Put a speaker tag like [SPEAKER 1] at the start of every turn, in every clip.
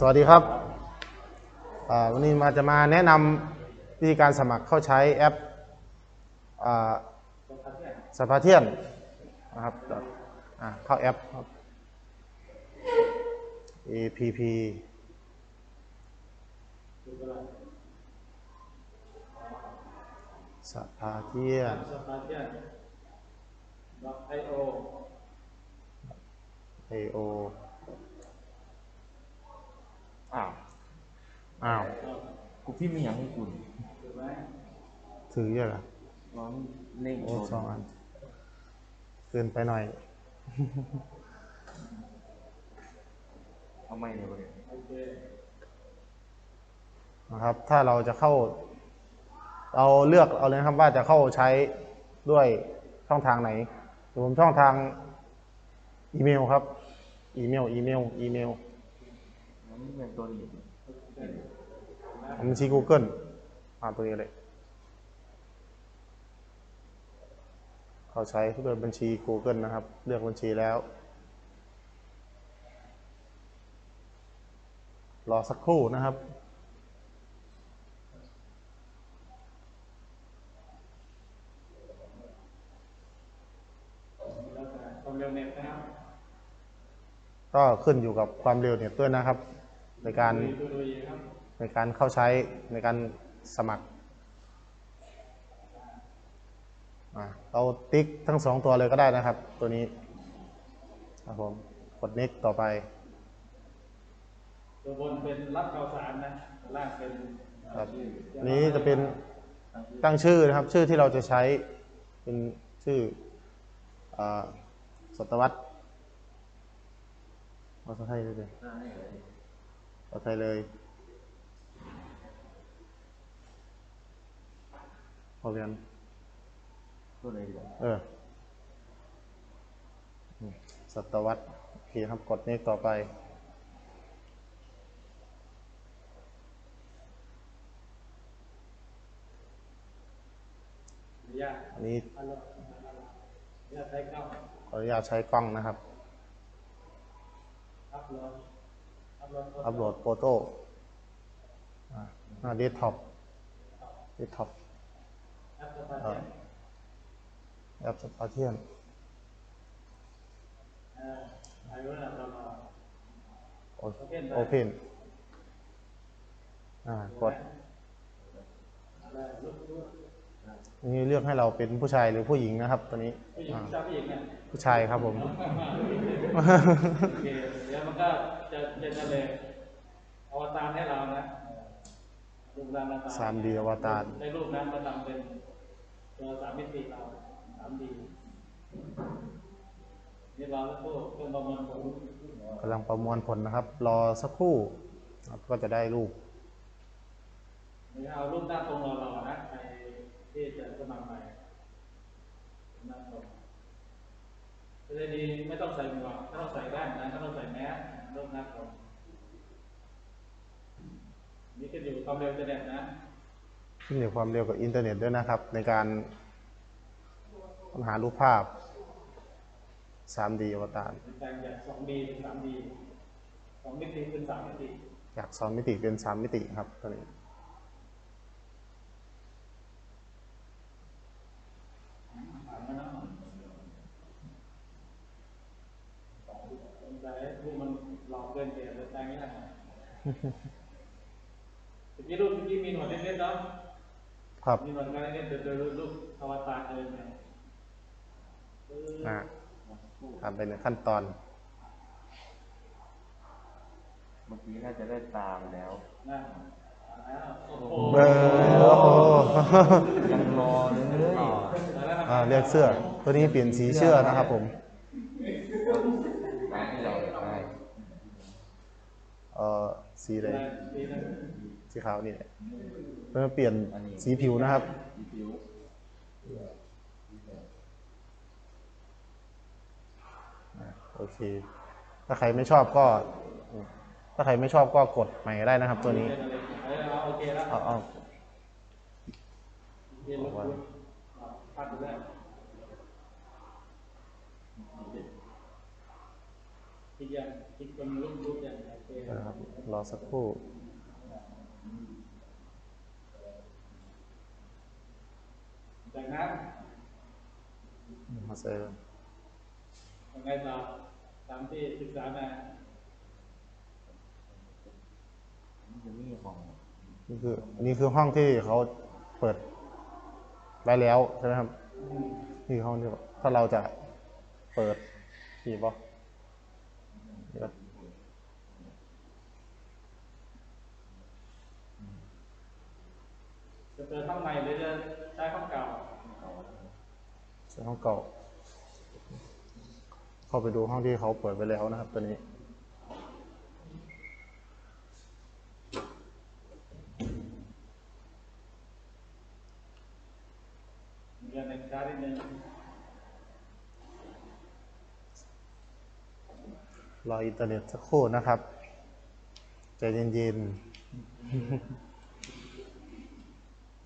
[SPEAKER 1] สวัสดีครับอ่าวันนี้มาจะมาแนะนำวิธีการสมัครเข้าใช้แอปอ่าสภาเทียนนะครับอ่าเข้าแอปครับ app สภาเทียน
[SPEAKER 2] สปาเทียน .io
[SPEAKER 1] io
[SPEAKER 3] อ้าว
[SPEAKER 1] อ้าว
[SPEAKER 3] กูพี่ไม่อยากให้คุณ
[SPEAKER 2] ถูกไหม
[SPEAKER 1] ถือเยอะเหรอ
[SPEAKER 3] ร้อนเล่ง
[SPEAKER 1] โอ้
[SPEAKER 3] โช
[SPEAKER 1] สอง
[SPEAKER 3] ว์
[SPEAKER 1] อันเกินไปหน่อย
[SPEAKER 3] เอาไม่เลย
[SPEAKER 2] โอเค
[SPEAKER 1] นะครับ ถ้าเราจะเข้า เราเลือกเอาเลยนะครับว่าจะเข้าใช้ด้วยช่องทางไหนเดี๋ยวผมช่องทางอีเมลครับ อีเมล อีเมล อีเมล
[SPEAKER 3] แล้วมันเป็นตัวนี้
[SPEAKER 1] บัญชี Google มาตัวนี้เลยเขาใช้ด้วยบัญชี Google นะครับ เลือกบัญชีแล้ว รอสักครู่นะครับ
[SPEAKER 2] แล้วแต่ความเร็วเน็ตนะครับ
[SPEAKER 1] ก็ขึ้นอยู่กับความเร็วเน็ตด้วยนะครับ ในการ
[SPEAKER 2] ดูดูดีครับ
[SPEAKER 1] ในการเข้าใช้ในการสมัครอะเราติ๊กทั้งสองตัวเลยก็ได้นะครับ ตัวนี้ครับผมกด next ต่อไป
[SPEAKER 2] ตัวบนเป็นรับข่าวสารนะตัวล่างเป็น
[SPEAKER 1] ครับอันนี้จะเป็นตั้งชื่อนะครับ ชื่อที่เราจะใช้เป็นชื่ออาศตวรรษภาษาไทยเลย ดิภาษาไทยเลยพอเรียน
[SPEAKER 3] ตัวไหนดีกว่า
[SPEAKER 1] เอออืมศตวรรษโอเคครับกด next ต่อไป
[SPEAKER 2] อนุญาต
[SPEAKER 1] อันนี้
[SPEAKER 2] อนุญาตใช้กล้อง
[SPEAKER 1] ขออนุญาตใช้กล้องนะครับ
[SPEAKER 2] อั
[SPEAKER 1] ปโหลดโฟโต้หน้าเดสก์ท็อปเดสก์ท็อป
[SPEAKER 2] แอปสปาเทียน
[SPEAKER 1] โอเพนอ่ากด นี่เลือกให้เราเป็นผู้ชายหรือผู้หญิงนะครับ ตัวนี้
[SPEAKER 2] ผู้หญิง
[SPEAKER 1] อ่า
[SPEAKER 2] ผู้ชายผู้หญิงเนี่ย
[SPEAKER 1] ผู้ชายครับผม
[SPEAKER 2] โอเคเดี๋ยวมันก็จะจะจะเลยอวตารให้เรานะรูปร่างหน้าตา
[SPEAKER 1] สามดีอวตาร
[SPEAKER 2] ในรูปนั้นมาทำเป็นตัวสามมิติเราสามดีนี่เราแล้วก็เครื่องประมวลผล
[SPEAKER 1] กำลังประมวลผลนะครับ รอสักครู่ครับก็จะได้รูป
[SPEAKER 2] นี่เอารูปหน้าตรงเราเรานะใคร ที่จะสมัครใหม่หน้าตรงจะได้ดีไม่ต้องใส่หมวกไม่ต้องใส่แว่นนะไม่ต้องใส่แมสรูปหน้าตรงนี่ก็อยู่ความเร็วจะเด็ดนะ
[SPEAKER 1] ขึ้นอยู่ความเร็วกับอินเทอร์เน็ตด้วยนะครับ ในการค้นหารูปภาพ 3D อวตาร
[SPEAKER 2] เป็นแปลงจาก 2D เป็น 3D 2มิติเป็น 3 มิติ
[SPEAKER 1] จาก 2 มิติเป็น 3 มิติครับตัวนี้
[SPEAKER 2] ผ่านมาแล้วสงสัยพวกมันหลอกเกินเกณฑ์เลยแปลงไม่ได้เมื่อกี้รูปเมื่อกี้มีหนวดเล็กๆเนาะ
[SPEAKER 1] ครับ
[SPEAKER 2] มีหนวดกันเล็กๆเดี๋ยวเดี๋ยวรูปอวตารเลยเนี่ยเออ
[SPEAKER 1] อ่าทำไปในขั้นตอน
[SPEAKER 3] เมื่อกี้น่าจะได้ตามแล้ว
[SPEAKER 2] นะแล้วโอ้โห
[SPEAKER 1] เบอร์โอ้โห
[SPEAKER 3] ยังรอเลย
[SPEAKER 1] อ่าเรียกเสื้อ ตัวนี้เปลี่ยนสีเสื้อนะครับผม
[SPEAKER 3] ตามที่เราได้
[SPEAKER 1] เอ่อ สีอะไร
[SPEAKER 2] ปีนึง
[SPEAKER 1] สีขาวนี่แหละเพื่อเปลี่ยนสีผิวนะครับ
[SPEAKER 3] สีผิว
[SPEAKER 1] อ่าโอเค ถ้าใครไม่ชอบก็ ถ้าใครไม่ชอบก็กดใหม่ได้นะครับ ตัวนี้
[SPEAKER 2] เป็นอะไรเออเอาโอเคแล้ว
[SPEAKER 1] เอาเอา
[SPEAKER 2] เรียนรู้พักดูแล้วคิดยังคิดเป็นรูปรูปยังเค
[SPEAKER 1] นะครับ รอสักครู่
[SPEAKER 2] จากนั้น
[SPEAKER 1] มาเซอร์
[SPEAKER 2] ยังไงต่อตามที่ศึกษามา
[SPEAKER 3] มันจะมีของ
[SPEAKER 1] นี่คืออันนี้คือห้องที่เขาเปิดไว้แล้วใช่ไหมครับ
[SPEAKER 2] อืม
[SPEAKER 1] นี่คือห้องที่ถ้าเราจะเปิดนี่ปะเดี๋ยว
[SPEAKER 2] จะเปิดห้องใหม่หรือจะใช้ห้องเก่า
[SPEAKER 1] ใช้ห้องเก่า เข้าไปดูห้องที่เขาเปิดไปแล้วนะครับ ตัวนี้
[SPEAKER 2] เรียนในช้านิดนึง
[SPEAKER 1] รออินเทอร์เน็ตสักครู่นะครับ ใจเย็น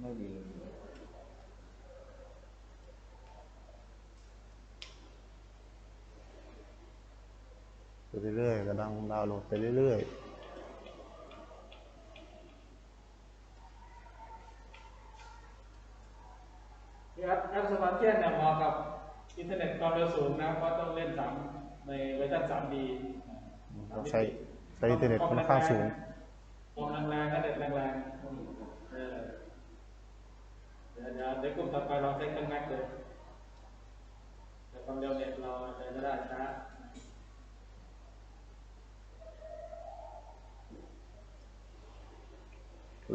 [SPEAKER 3] ไม่ดี
[SPEAKER 1] ๆไปเรื่อยๆกำลังดาวน์โหลดไปเรื่อย
[SPEAKER 2] ที่แอปแอปสมาร์ทเช่นเนี่ยเหมาะกับอินเทอร์เน็ตความเร็วสูงนะเพราะต้องเล่นสามในเวอร์ชัน 3D
[SPEAKER 1] ๆเราใช้ใช้อินเทอร์เน็ตค่อนข้างสูง
[SPEAKER 2] ความแรงๆนะเน็ตแรงๆ เออเดี๋ยวเดี๋ยวเดี๋ยวกลุ่มต่อไปเราใช้เครื่องแม็กเลยแต่ความเร็วเน็ตเราจะไม่ได้ช้า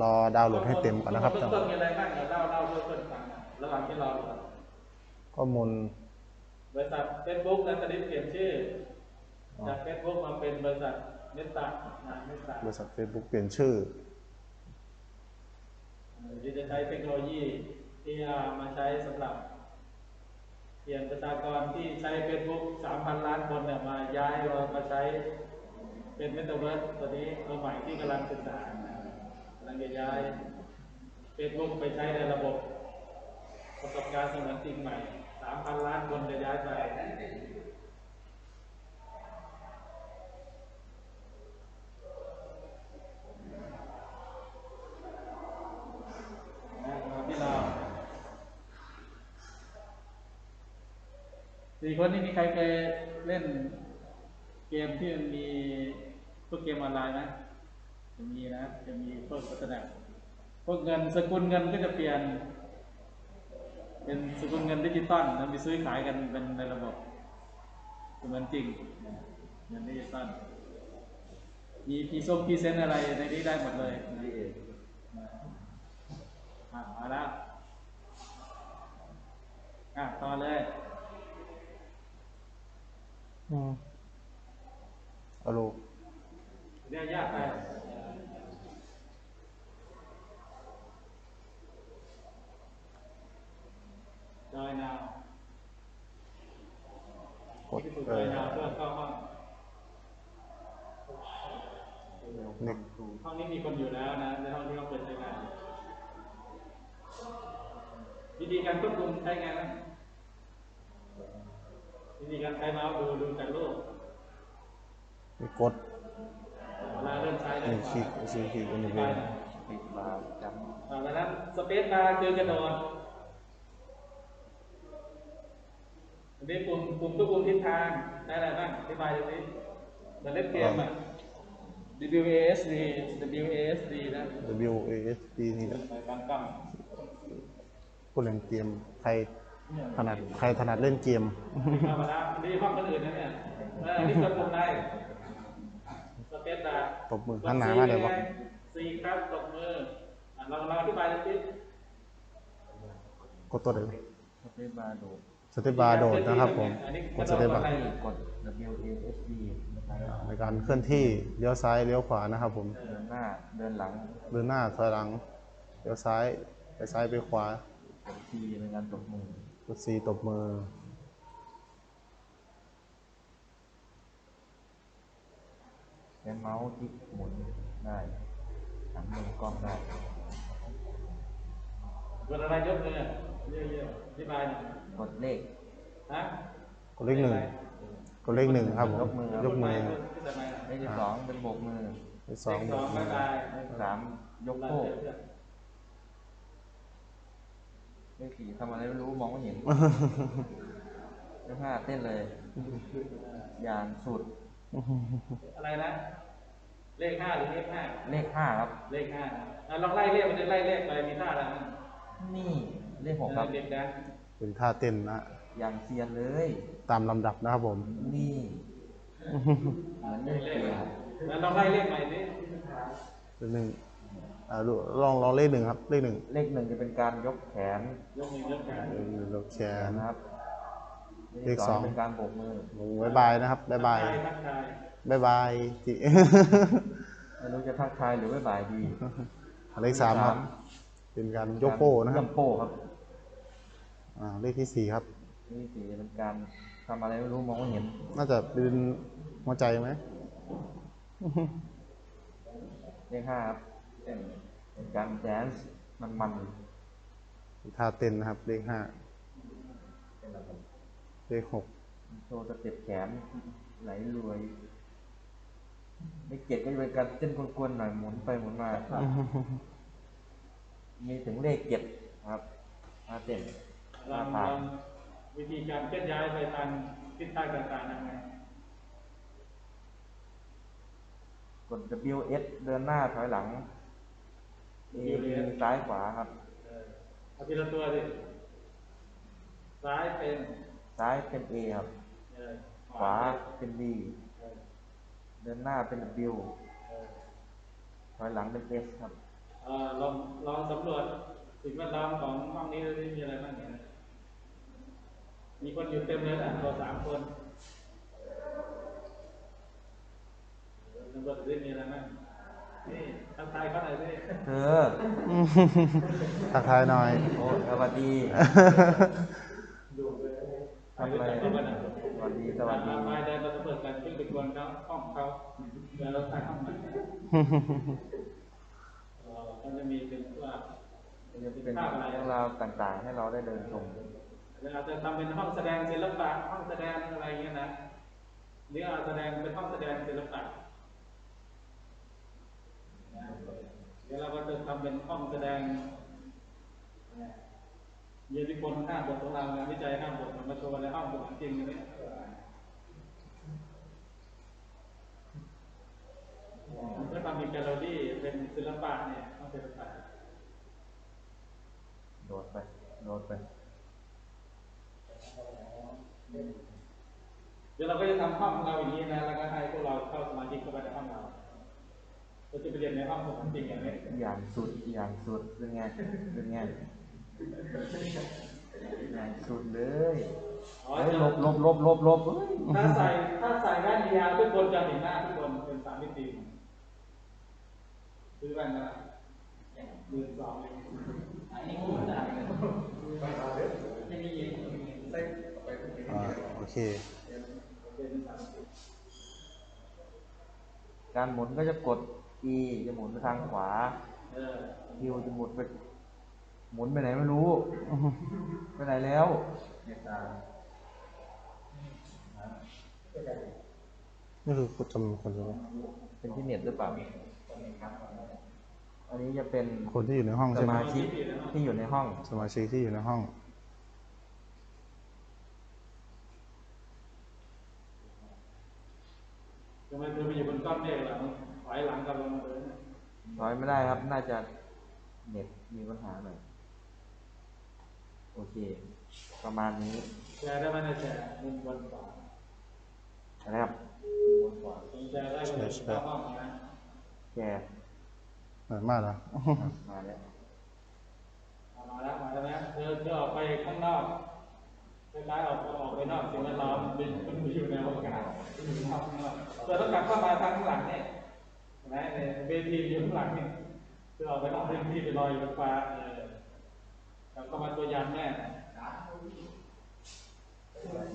[SPEAKER 1] รอดาวน์โหลดให้เต็มก่อนนะครับ
[SPEAKER 2] เบื้องต้นมีอะไรบ้างเดี๋ยวเล่าเล่าเพื่อเพื่อนฟังนะระหว่างที่รออยู่
[SPEAKER 1] ข้อมูล
[SPEAKER 2] บริษัทเฟซบุ๊กนั้นตอนนี้เปลี่ยนชื่ออจากเฟซบุ๊กมาเป็นบริษัทเมตานะเมตา
[SPEAKER 1] บริษัท Facebook เปลี่ยนชื่อ
[SPEAKER 2] ที่จะใช้เทคโนโลยีที่มาใช้สำหรับเปลี่ยนประชากรที่ใช้ Facebook 3,000ล้านคนเนี่ยมาย้ายเรามาใช้เป็นเมตาเวิร์สตัวนี้ตัวใหม่ที่กำลังศึกษากำลังจะย้าย Facebook ไปใช้ในระบบประสบการณ์เสมือนจริงใหม่3,000ล้านคนจะย้ายไป นะมาที่เรา สี่คนนี้มีใครเคยเล่นเกมที่มันมีพวกเกมออนไลน์ไหมจะมีนะจะมีพวกพัฒนาพวกเงินสกุลเงินก็จะเปลี่ยน เป็นสกุลเงินดิจิตอลแล้วมีซื้อขายกันเป็นในระบบเสมือนจริงเงินดิจิตอลมีพีซงพีเซนอะไรในนี้ได้หมดเลยนะ
[SPEAKER 3] ที่เอง
[SPEAKER 2] อะมาแล้วอะต่อเลย
[SPEAKER 1] อืมอาลูก
[SPEAKER 2] เรียยากไปจอยนาว
[SPEAKER 1] กด
[SPEAKER 2] ที่สุด
[SPEAKER 1] เอ
[SPEAKER 2] จอยนาวเพื่อเข้าห้อง
[SPEAKER 1] นี่
[SPEAKER 2] ห้องนี้มีคนอยู่แล้วนะในห้องที่เขาเปิดใช้งานวิธีการควบคุมใช้ไงนะ วิธีการใช้เมาส์ดูดูจากรูป
[SPEAKER 1] นี่กด
[SPEAKER 2] เวลาเริ่มใช้เลย
[SPEAKER 1] นี่คลิกซีคลิกอันนี้
[SPEAKER 2] ไป
[SPEAKER 1] เป็น
[SPEAKER 2] นะ
[SPEAKER 3] ติดมาจ
[SPEAKER 2] อ่าดังนั้นสเปซบาร์คือกระโดดอันนี้ปุ่มปุ่มควบคุมทิศทางได้อะไรบ้างอธิบายดูสิเหมือนเล่นเกมอะ WASD WASD นะ
[SPEAKER 1] W A S D นี่แหละ
[SPEAKER 2] ไปบางกล้อง
[SPEAKER 1] ผู้เล่นเกมใคร ถนัดใครถนัดเล่นเกม
[SPEAKER 2] เข้ามาแล้วอันนี้ห้องคนอื่นนะเนี่ยเอออันนี้กดปุ่มได้สเปซบาร์
[SPEAKER 1] ตบมือหันหน้ามาเลยวะ
[SPEAKER 2] สี่ครับตบมืออะเราเราอธิบายดูสิ
[SPEAKER 1] กดตัวไหนำ
[SPEAKER 3] สเปซบาร์โดด
[SPEAKER 1] สเตปบาร์โดดนะครับผม
[SPEAKER 2] อันนี้
[SPEAKER 1] กดสเตปบาร์
[SPEAKER 3] ที่กด W A S D นะครับ
[SPEAKER 1] ในการเคลื่อนที่เลี้ยวซ้ายเลี้ยวขวานะครับผม
[SPEAKER 3] เดินหน้าเดินหลัง
[SPEAKER 1] เดินหน้าถอยหลัง เลี้ยวซ้ายไปซ้ายไปขวาก
[SPEAKER 3] ดทีในการตบมือก
[SPEAKER 1] ดซีตบมือ
[SPEAKER 3] ใช้เมาส์ที่หมุนได้หันมือกล้องได้
[SPEAKER 2] กดอะไรยกมือเยอะๆอธิบายหน่อย
[SPEAKER 3] กดเลข
[SPEAKER 2] ฮะ
[SPEAKER 1] กดเลขหนึ่งกดเลขหนึ่งครับผม
[SPEAKER 3] ยกมือครับ
[SPEAKER 1] ยกมือ
[SPEAKER 2] ขึ้นทำไมล่ะ
[SPEAKER 3] เลขที่สองเป็นโบกมือ
[SPEAKER 1] เลขส
[SPEAKER 2] เล
[SPEAKER 1] อง
[SPEAKER 2] ขสองบ๊ายบาย
[SPEAKER 3] เลขสามยก
[SPEAKER 2] ไล่
[SPEAKER 3] โป้
[SPEAKER 2] เพื่อน
[SPEAKER 3] เลขสี่ทำอะไรไม่รู้มองไม่เห็นเลขห้าเต้นเลยอย่างสุด
[SPEAKER 2] อะไรนะ เลขห้าหรือเลขห้า
[SPEAKER 3] เลขห้าครับ
[SPEAKER 2] เลขห้านะอะลองไล่เลขมันจะไล่เลขไปมีท่าอะไรบ้าง
[SPEAKER 3] นี่เลขหกครับ
[SPEAKER 2] เด็กแดน
[SPEAKER 1] เป็นท่าเต้นนะ
[SPEAKER 3] อย่างเซียนเลย
[SPEAKER 1] ตามลำดับนะครับผม
[SPEAKER 3] นี่เหมือนเล่น
[SPEAKER 2] เล
[SPEAKER 3] เก
[SPEAKER 2] ข
[SPEAKER 3] ม
[SPEAKER 2] แล้วลองไล่เลขใหม่สิ
[SPEAKER 1] เลขหนึ่ง อ่าดูลองลองเลขหนึ่งครับ เลขหนึ่ง
[SPEAKER 3] เลขหนึ่งจะเป็นการยกแขน
[SPEAKER 2] ยกมือยกแขน
[SPEAKER 1] เลขหนึ่งลกแขน
[SPEAKER 3] นะครับ
[SPEAKER 1] เลขสอง
[SPEAKER 3] เป็นการโบกมือ
[SPEAKER 1] ลงบายบายนะครับบายบาย
[SPEAKER 2] ทักทาย
[SPEAKER 1] บายบายจิ
[SPEAKER 3] ไม่รู้จะทักทายหรือไม่บายดี
[SPEAKER 1] เลขสามครับ เป็นการยกโป้นะครับ
[SPEAKER 3] ยกโป้ครับ
[SPEAKER 1] อ่า เลขที่สี่ครับ
[SPEAKER 3] เลขที่สี่เป็นการทำอะไรไม่รู้มองไม่เห็น
[SPEAKER 1] น่าจะเป็นหัวใจไหม
[SPEAKER 3] เลขห้าครับเป็น การแดนซ์มันมัน
[SPEAKER 1] ท่าเต้นนะครับ เลขห้าเลขหก
[SPEAKER 3] ๆโชว์สเต็ปแขนไหลรวยเลขเจ็ดก็จะเป็นการเต้นกวนๆหน่อยหมุนไปหมุนมามีถึงเลขเจ็ดครับมาเต้น
[SPEAKER 2] ลองลองวิธีการเคลื่อนย้ายไปทางทิศทางต่างๆนะไง
[SPEAKER 3] กด W S เดินหน้าถอยหลัง A ซ้ายขวาครับ
[SPEAKER 2] เออเอาทีละตัวสิซ้ายเป็น
[SPEAKER 3] ซ้ายเป็น A ครับ
[SPEAKER 2] เออ
[SPEAKER 3] ขวาเป็น B
[SPEAKER 2] เออ
[SPEAKER 3] เดินหน้าเป็น W
[SPEAKER 2] เออ
[SPEAKER 3] ถอยหลังเป็น S ครับ
[SPEAKER 2] เอ่อลองลองสำรวจสิ่งแวดล้อมของห้องนี้ดูสิมีอะไรบ้างเนี่ยมีคนอยู่เต็มเลยนะตัวสามคนสำรวจดูสิมีอะไรบ้างนี่ ทักทายเขาหน่อยสิ
[SPEAKER 3] เธอ
[SPEAKER 1] ทักทายหน่อย
[SPEAKER 3] โอ้สวัสดี
[SPEAKER 2] ดูเลย
[SPEAKER 3] ทำอะไร
[SPEAKER 2] เขาบ้างนะ
[SPEAKER 3] สวัสดีสวัสดี
[SPEAKER 2] มาเดินมาสำรวจกันขึ้นไปกวนเขาห้องเขาเดี๋ยวเราถ่ายห้องใหม่เอ่อมันจะมีเป็นว่า
[SPEAKER 3] เป็นเรื่องราวต่างๆ ให้เราได้เดินชม
[SPEAKER 2] อาจจะทำเป็นห้องแสดงศิลปะห้องแสดงอะไรอย่างเงี้ยนะหรืออาจแสดงเป็นห้องแสดงศิลปะ เดี๋ยวเราก็จะทำเป็นห้องแสดงเยติพลห้าบทของเรางานวิจัยห้าบทมาโชว์ในห้องบทจริงอันนี้มันก็ทำเป็นแกลเลอรี่เป็นศิลปะเนี่ยห้องเป็นศิลปะ
[SPEAKER 3] โดดไปโดดไป
[SPEAKER 2] เดี๋ยวเราก็จะทำห้องของเราอย่างนี้นะ แล้วก็ให้พวกเราเข้าสมาธิเข้าไปในห้องเรา เราจะไปเรียนในห้องของจริงอย่างนี้
[SPEAKER 3] อย่างสุดอย่างสุดเป็นไงเป็นไงอย่างสุดเลย
[SPEAKER 2] อ๋อ
[SPEAKER 3] เฮ้ย
[SPEAKER 2] จะ
[SPEAKER 3] หลบหลบหลบหลบหลบเฮ้ย
[SPEAKER 2] ถ้าใส่ถ้าใส่แว่นยาวทุกคนจะเห็นหน้าทุกคนเป็นสามมิติซื้อแว่นนะหมื่นสองเองอันนี้คุ้มจัดเลยไม่มียิง
[SPEAKER 1] อ่าโอเค
[SPEAKER 2] เป็นสามมิติ
[SPEAKER 3] การหมุนก็จะกด E จะหมุนไปทางขวา
[SPEAKER 2] เออ
[SPEAKER 3] Q จะหมุนไปหมุนไปไหนไม่รู้ ไปไหนแล้ว
[SPEAKER 1] นี่คือจำนวนคนใช่ไหม
[SPEAKER 3] เป็นที่เน็ตหรือเปล่า อันนี้จะเป็น
[SPEAKER 1] คนที่อยู่ในห้อง
[SPEAKER 3] ส
[SPEAKER 1] ใช่ไหม
[SPEAKER 3] มาชิกที่อยู่ในห้อง
[SPEAKER 1] สมาชิกที่อยู่ในห้อง
[SPEAKER 2] ทำไมเธอไปอยู่บนก้อนเมฆล่ะถ อยหลังกลับลงมาเลย
[SPEAKER 3] ถอยไม่ได้ครับ น่าจะเน็ตมีปัญหาหน่อย โอเค ประมาณนี้
[SPEAKER 2] แชร์ได้ไหมนะแชร์มุมบนขวา
[SPEAKER 3] นะครับ
[SPEAKER 2] ผมแชร์ได้ก็เลยเข้าห้องนะ
[SPEAKER 3] แก
[SPEAKER 1] เหมือนมากนะ
[SPEAKER 3] มาแล้ว
[SPEAKER 2] เอามาแล้วมาแล้วนะเธอเธอออกไปข้างนอกคล้ายๆออกออกไปนอกสิ่งแวดล้อมมันเป็นมันอยู่ในอวกาศอยู่นอกข้างนอกเธอต้องกลับเข้ามาทางข้างหลังเนี่ยเห็ นไหมเนี่ยเวทีอยู่ข้างหลังเนี่ยเธอออกไปนอกพื้นที่ไปลอยอยู่บนฟ้าเออกลับเข้ามาตัวยานแม่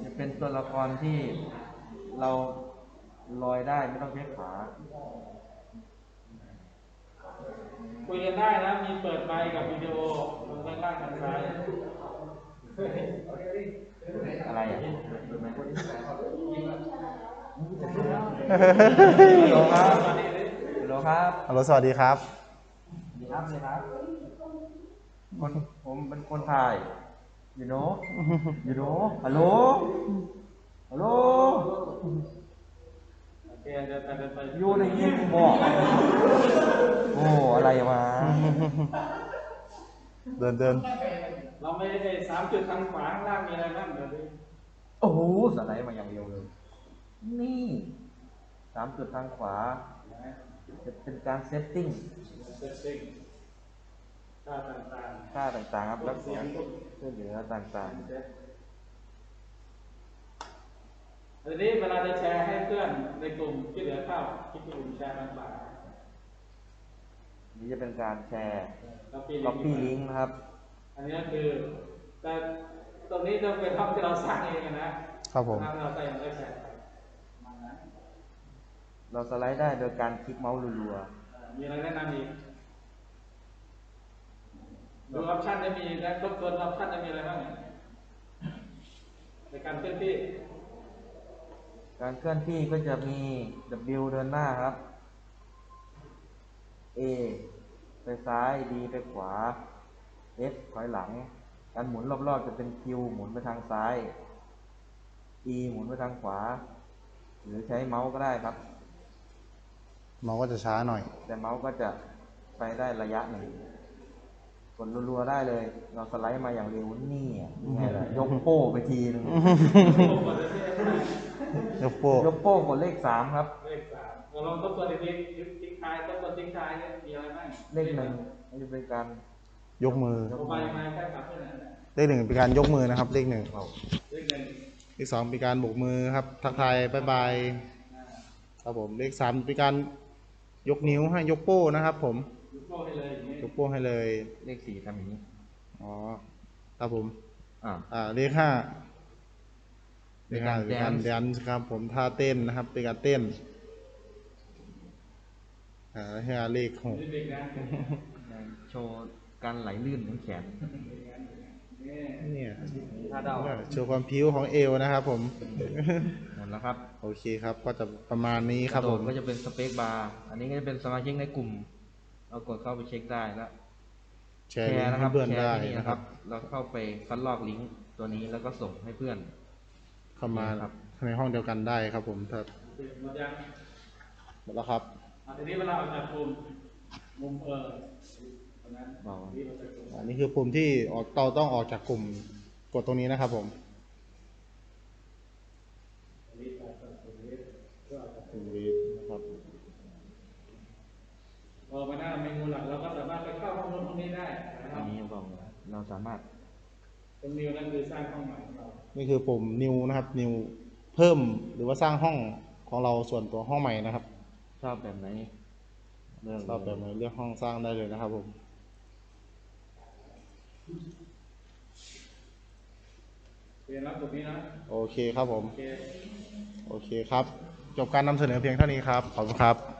[SPEAKER 3] จะเป็นตัวละครที่เราลอยได้ไม่ต้องใช้ขา
[SPEAKER 2] คุยกันได้นะ มีเปิดไมค์กับวิดีโอตรงข้างล่างทางซ้าย
[SPEAKER 3] อะไรอะดูไหมฮัลโหลครับฮั ลโหลครับ
[SPEAKER 1] ฮัลโหลสวัสดีครับ
[SPEAKER 3] สวัสดีครับสวัสดีครับคนผมเป็นคนถ่ายอยู่โนอยู่โนฮัลโหลฮัลโหล
[SPEAKER 2] โอเคเดินไปเดินไป
[SPEAKER 3] อยู่ในยินบอกโอ้อะไรมา
[SPEAKER 1] เดินเดิน
[SPEAKER 2] เราไม่ได้สามจุดทางขวาข้างล่างมีอะไรบ้างเดี๋ยวดู
[SPEAKER 3] โอ้โหสไลด์มาอย่างเดียวเลยนี่สามจุดทางขวา จะเป็นการเซตติ้ง
[SPEAKER 2] เซตติ้งค่าต่าง
[SPEAKER 3] ค่าต่างๆครับแล้วก็ช่วยเหลือต่าง
[SPEAKER 2] ๆเซตทีนี้เวลาจะแชร์ให้เพื่อนในกลุ่มที่เหลือเข้าคลิปที่กลุ่มแชร์ต่าง
[SPEAKER 3] ๆนี่จะเป็นการแชร์
[SPEAKER 2] ๆแล้วปี
[SPEAKER 3] copy link นะครับ
[SPEAKER 2] อันนี้ก็คือแต่ตรงนี้จะเป็นห้องที่เราสร้างเองอะนะครับ
[SPEAKER 1] ผม
[SPEAKER 2] ทางเราก็ยังไม่แชร์ไปประมาณนั้น
[SPEAKER 3] เราสไลด์ได้โดยการคลิกเมาส์รัว
[SPEAKER 2] เอ่อมีอะไรแนะนำอีกดูออปชั่นจะมีและทบทวนออปชั่นจะมีอะไรบ้างเนี่ยในการเคลื่อนที่
[SPEAKER 3] ๆการเคลื่อนที่ก็จะมี W เดินหน้าครับ A ไปซ้าย D ไปขวา S ถอยหลัง การหมุนรอบๆจะเป็น Q หมุนไปทางซ้าย E หมุนไปทางขวา หรือใช้เมาส์ก็ได้ครับ
[SPEAKER 1] เมาส์ก็จะช้าหน่อย
[SPEAKER 3] แต่เมาส์ก็จะไปได้ระยะหนึ่งกดรัวๆได้เลย เราสไลด์มาอย่างเร็วนี่อะนี่ไงล่ะยกโป้ไปทีนึง
[SPEAKER 1] ยกโป้
[SPEAKER 3] ยกโป้กดเลขสามครับ
[SPEAKER 2] เลขสามเราลองทบทวนอีกทีทิ้งท้ายทบทวนทิ้งท้ายเนี่ยมีอะไรบ้าง
[SPEAKER 3] เลขหนึ่งนี่จะเป็นการ
[SPEAKER 1] ยกมือ
[SPEAKER 2] โมบายมาแค่กลับที่ไหนนะ
[SPEAKER 1] เลขหนึ่งเป็นการยกมือนะครับเลขหนึ่ง
[SPEAKER 2] เลขหนึ่ง
[SPEAKER 1] เลขสองเป็นการโบกมือครับ ทักทายบายบาย
[SPEAKER 2] อ่า
[SPEAKER 1] ครับผมเลขสามเป็นการ ยกนิ้วให้ยกโป้นะครับผม
[SPEAKER 2] ยกโป้ให้เลยอย่างนี้
[SPEAKER 1] ยกโป้ให้เลย
[SPEAKER 3] เลขสี่ทำอย่างนี้
[SPEAKER 1] อ๋อครับผม
[SPEAKER 3] อ่า
[SPEAKER 1] อ่าเลขห้าเลขห้า
[SPEAKER 3] เป็
[SPEAKER 1] เป็น
[SPEAKER 3] น
[SPEAKER 1] กา
[SPEAKER 3] การร
[SPEAKER 1] แดนซ์ครับ ผมท่าเต้นนะครับเป็นการเต้นอ่าเลขห้าเลขหก
[SPEAKER 2] นี่เป็นงาน
[SPEAKER 3] โชว์การไหลลื่นของแขน
[SPEAKER 2] นี่
[SPEAKER 1] เนี่ย
[SPEAKER 3] ถ้าเดา
[SPEAKER 1] โชว์ความพิ้วของเอวนะครับผม
[SPEAKER 3] หมดแล้วครับ
[SPEAKER 1] โอเคครับ ก็จะประมาณนี้ครับ
[SPEAKER 3] กะโด
[SPEAKER 1] ผ
[SPEAKER 3] ด
[SPEAKER 1] ม
[SPEAKER 3] ก็จะเป็นสเปคบาร์อันนี้ก็จะเป็นสมาชิกในกลุ่ม เรากดเข้าไปเช็คได้แล้ว
[SPEAKER 1] แชร์ลิงก์
[SPEAKER 3] นะค
[SPEAKER 1] ให้
[SPEAKER 3] รั
[SPEAKER 1] เพื่อน
[SPEAKER 3] แช
[SPEAKER 1] ได้
[SPEAKER 3] ร์ที่นี่
[SPEAKER 1] นะ
[SPEAKER 3] นะ
[SPEAKER 1] ค
[SPEAKER 3] ค
[SPEAKER 1] รั
[SPEAKER 3] รับบเราเข้าไปคัดลอกลิงก์ตัวนี้แล้วก็ส่งให้เพื่อน
[SPEAKER 1] เข้ามา
[SPEAKER 3] ครับ
[SPEAKER 1] ในห้องเดียวกันได้ครับ ผมถ้า
[SPEAKER 2] หมดยัง
[SPEAKER 1] หมดแล้วครับ
[SPEAKER 2] อะทีนี้เวลาออกจากกลุ่มมุมเออตรงนั้น
[SPEAKER 3] เบา
[SPEAKER 2] ที่ออกจากกลุ่ม
[SPEAKER 1] อันนี้คือปุ่มที่ออกเราต้องออกจากกลุ่มกดตรงนี้นะครับผม
[SPEAKER 2] อันนี้ออกจากกลุ่มนี้ เพื่อออกจาก
[SPEAKER 1] ตรงนี้นะครับ
[SPEAKER 2] พอมาหน้าเมนูหลักเราก็สามารถไปเข้าห้องนู้นห้องนี้ได้นะค
[SPEAKER 3] อั
[SPEAKER 2] รั
[SPEAKER 3] น
[SPEAKER 2] บ
[SPEAKER 3] นี้บอกเราสามารถ
[SPEAKER 2] ตรงนิวนั่นคือสร้างห้องใหม่ของเรา
[SPEAKER 1] นี่คือปุ่ม new นะครับ new เพิ่มหรือว่าสร้างห้องของเราส่วนตัวห้องใหม่นะครับ
[SPEAKER 3] ชอบแบบไหนเรื่อง
[SPEAKER 1] เราแบบไหนเลือกห้องสร้างได้เลยนะครับผม
[SPEAKER 2] เรียนรับตรงนี้นะ
[SPEAKER 1] โอเคครับผม
[SPEAKER 2] โอเค
[SPEAKER 1] โอเคครับ จบการนำเสนอเพียงเท่านี้ครับ ขอบคุณครับ